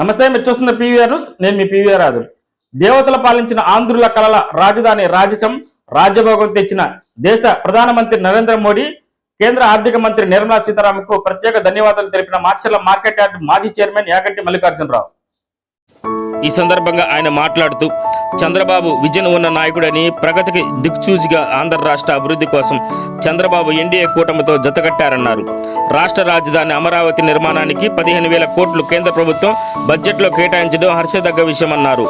నమస్తే మీరు చూస్తున్న పీవీఆర్ న్యూస్. నేను మీ పీవీఆర్ రాదు దేవతల పాలించిన ఆంధ్రుల కలల రాజధాని రాజసం రాజ్యభోగం తెచ్చిన దేశ ప్రధానమంత్రి నరేంద్ర మోడీ కేంద్ర ఆర్థిక మంత్రి నిర్మలా సీతారామన్కు ప్రత్యేక ధన్యవాదాలు తెలిపిన మార్చర్ల మార్కెట్ యార్డ్ మాజీ చైర్మన్ యాగంటి మల్లికార్జునరావు. ఈ సందర్భంగా ఆయన మాట్లాడుతూ చంద్రబాబు విజన్ ఉన్న నాయకుడని ప్రగతికి దిక్చూచిగా ఆంధ్ర రాష్ట్ర అభివృద్ధి కోసం చంద్రబాబు ఎన్డీఏ కూటమితో జతకట్టారన్నారు రాష్ట్ర రాజధాని అమరావతి నిర్మాణానికి పదిహేను వేల కోట్లు కేంద్ర ప్రభుత్వం బడ్జెట్లో కేటాయించడం హర్షదగ్గ విషయమన్నారు.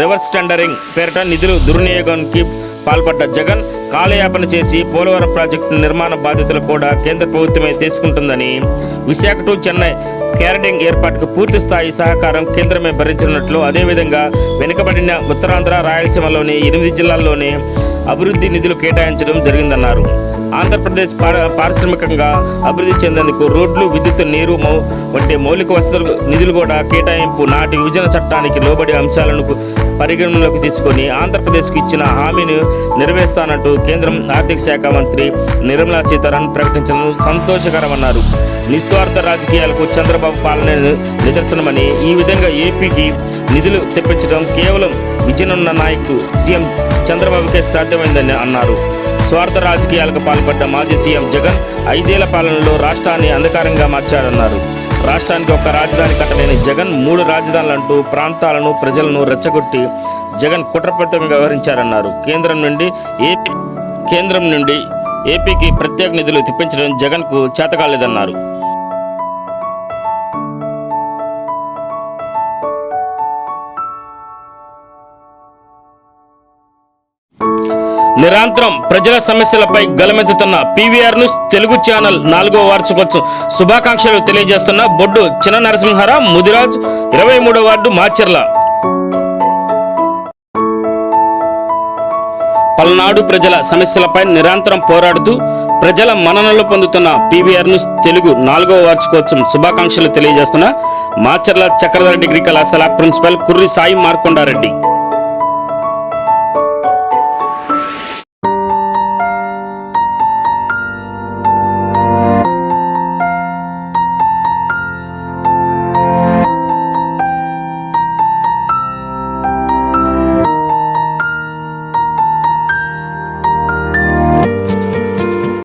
రివర్స్ టెండరింగ్ పేరిట నిధులు దుర్వినియోగానికి పాల్పడ్డ జగన్ కాలయాపన చేసి పోలవరం ప్రాజెక్టు నిర్మాణ బాధ్యతలు కూడా కేంద్ర ప్రభుత్వమే తీసుకుంటుందని విశాఖ టు చెన్నై క్యారటింగ్ ఏర్పాటుకు పూర్తి స్థాయి సహకారం కేంద్రమే భరించినట్లు అదేవిధంగా వెనుకబడిన ఉత్తరాంధ్ర రాయలసీమలోని ఎనిమిది జిల్లాల్లోనే అభివృద్ధి నిధులు కేటాయించడం జరిగిందన్నారు. ఆంధ్రప్రదేశ్ పార- పారిశ్రామికంగా అభివృద్ధి చెందేందుకు రోడ్లు విద్యుత్ నీరు మౌ వంటి మౌలిక వసతులు నిధులు కూడా కేటాయింపు నాటి విభజన చట్టానికి లోబడి అంశాలను పరిగణనలోకి తీసుకొని ఆంధ్రప్రదేశ్కు ఇచ్చిన హామీని నెరవేరుస్తానంటూ కేంద్రం ఆర్థిక శాఖ మంత్రి నిర్మలా సీతారామన్ ప్రకటించడం సంతోషకరమన్నారు. నిస్వార్థ రాజకీయాలకు చంద్రబాబు పాలన నిదర్శనమని ఈ విధంగా ఏపీకి నిధులు తెప్పించడం కేవలం విజయనున్న నాయకుడు సీఎం చంద్రబాబుకే సాధ్యమైందని అన్నారు. స్వార్థ రాజకీయాలకు పాల్పడ్డ మాజీ సీఎం జగన్ ఐదేళ్ళ పాలనలో రాష్ట్రాన్ని అంధకారంగా మార్చారన్నారు. రాష్ట్రానికి ఒక రాజధాని కట్టలేని జగన్ మూడు రాజధానులు అంటూ ప్రాంతాలను ప్రజలను రెచ్చగొట్టి జగన్ కుట్రపూరితంగా వ్యవహరించారన్నారు. కేంద్రం నుండి ఏపీ కేంద్రం నుండి ఏపీకి ప్రత్యేక నిధులు తెప్పించడం జగన్కు చేతకాలేదన్నారు. నిరంతరం ప్రజల సమస్యలపై గలమెత్తుతున్న పీవీఆర్ న్యూస్ తెలుగు ఛానల్ నాలుగో వార్షికోత్సవం శుభాకాంక్షలు తెలియజేస్తున్న బొడ్డు చిన్న నరసింహారావు ముదిరాజ్ ఇరవై మూడో వార్డు మాచర్ల. పల్నాడు ప్రజల సమస్యలపై నిరంతరం పోరాడుతూ ప్రజల మన్ననలు పొందుతున్న పీవీఆర్ న్యూస్ తెలుగు నాలుగవ వార్షికోత్సవం శుభాకాంక్షలు తెలియజేస్తున్న మాచర్ల చక్రధర డిగ్రీ కళాశాల ప్రిన్సిపల్ కుర్రి సాయి మార్కొండారెడ్డి.